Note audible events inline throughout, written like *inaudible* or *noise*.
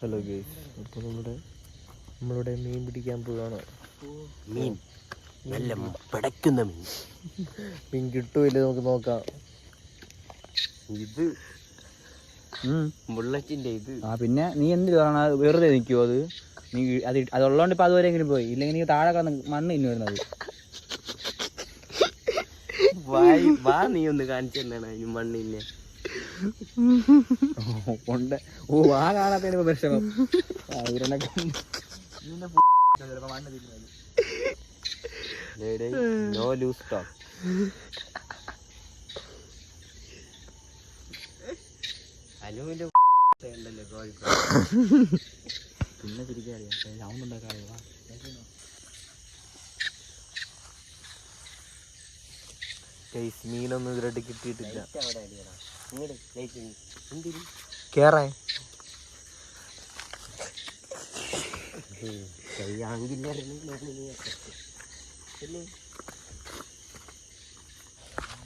Hello guys അപ്പോൾ നമ്മുടെ നമ്മളിവിടെ മീൻ പിടിക്കാൻ പോവാണ്. മീൻ. നല്ല പിടയ്ക്കുന്ന മീൻ. മീൻ കിട്ടുമില്ല നമുക്ക് നോക്കാം. ഇത് ബുള്ളറ്റിന്റെ ഇത്. ആ പിന്നെ നീ എന്ത് കാണാ വെറുതെ നിൽക്കുമോ അത്? നീ അത് അതുള്ളതുകൊണ്ട് ഇപ്പം അതുവരെയെങ്കിലും പോയി. ഇല്ലെങ്കിൽ നീ താഴെ കിടന്ന് മണ്ണ് ഇന്നു വരുന്നത് വാ നീ ഒന്ന് കാണിച്ചു തന്നെയാണ് അതിന് മണ്ണില്ലേ? ഉണ്ട്. ഓ ആ കാണാത്തതിന് പ്രശ്നം തിന്നുന്നത്. നോ ലൂസ് ടോക്ക് അനുവിന്റെ ഉണ്ടല്ലോ കോഴിക്കോട് *laughs* പിന്നെ തിരികെ അറിയാം. സൗണ്ട് ഗേസ് മീനൊന്നും ഇതിലോട്ട് കിട്ടിയിട്ടില്ല. കേറാൻ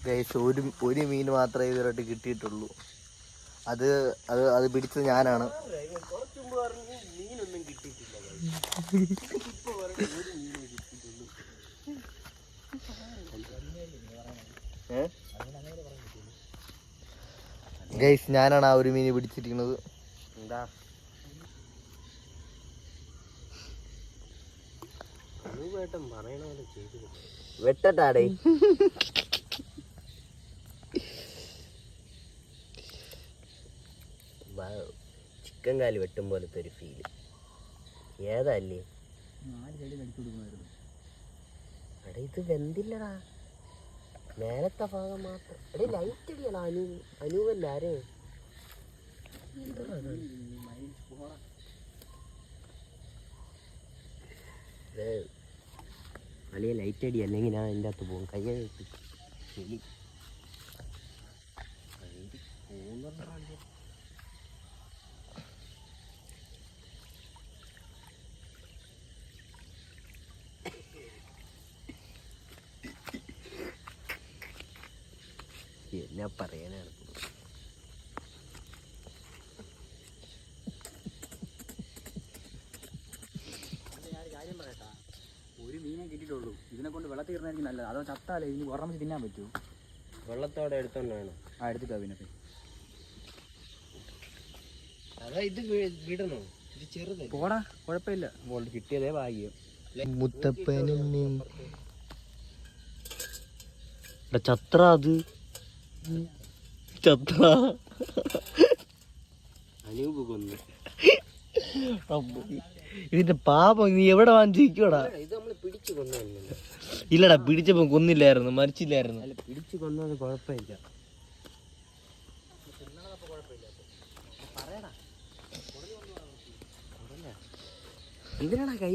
ഗൈസ് ഒരു ഒരു മീൻ മാത്രമേ ഇതുവരായിട്ട് കിട്ടിയിട്ടുള്ളൂ. അത് അത് അത് പിടിച്ചത് ഞാനാണ്. മീനൊന്നും കിട്ടിയിട്ടില്ല. ഗൈസ് ഞാനാണ് ആ ഒരു മീൻ പിടിച്ചിരിക്കുന്നത്. എന്താ? വെട്ടട്ടാടേ. ചിക്കൻ കാൽ വെട്ടും പോലത്തെ ഒരു ഫീൽ ഏതാ അല്ലേ? എടാ ഇത് വെന്തില്ലടാ. മേലത്തെ ഭാഗം മാത്രം. ലൈറ്റ് അടിയടാ അനു അനുവല്ല ആരേ? വലിയ ലൈറ്റ് അടി അല്ലെങ്കിൽ ഞാൻ എന്റെ അകത്ത് പോകും. കയ്യെ ചെളി എന്നാ പറയാനാണ് കാര്യം പറയട്ടാ. ഒരു മീനെ കിട്ടിയിട്ടുള്ളൂ. ഇതിനെ കൊണ്ട് വെള്ളത്തിൽ ഇടുന്നതായിരിക്കും നല്ലത്. അതോ ചത്താലേ ഇനി ഉറമിച്ച് തിന്നാൻ പറ്റൂ? വെള്ളത്തോടെ എടുത്തോണ്ട് വേണം ആ എടുത്തിട്ടോ പിന്നെ. അതാ ഇത് വിടണോ? ഇത് ചെറുത് പോടാ കുഴപ്പമില്ല. കിട്ടിയതേ ഭാഗ്യം. മുത്തപ്പനും ചത്ര അത്. ചത്ര അനൂപ് കൊന്നു ഇതിന്റെ പാപം നീ എവിടെ വാങ്ങിച്ചിരിക്കോടാ ഇത് നമ്മൾ പിടിച്ചു കൊന്നതല്ലേ ഇല്ലടാ പിടിച്ചപ്പോ കൊന്നില്ലായിരുന്നു മരിച്ചില്ലായിരുന്നു. അല്ല പിടിച്ചു കൊന്നത് കുഴപ്പമില്ല. എന്തിനാടാ കൈ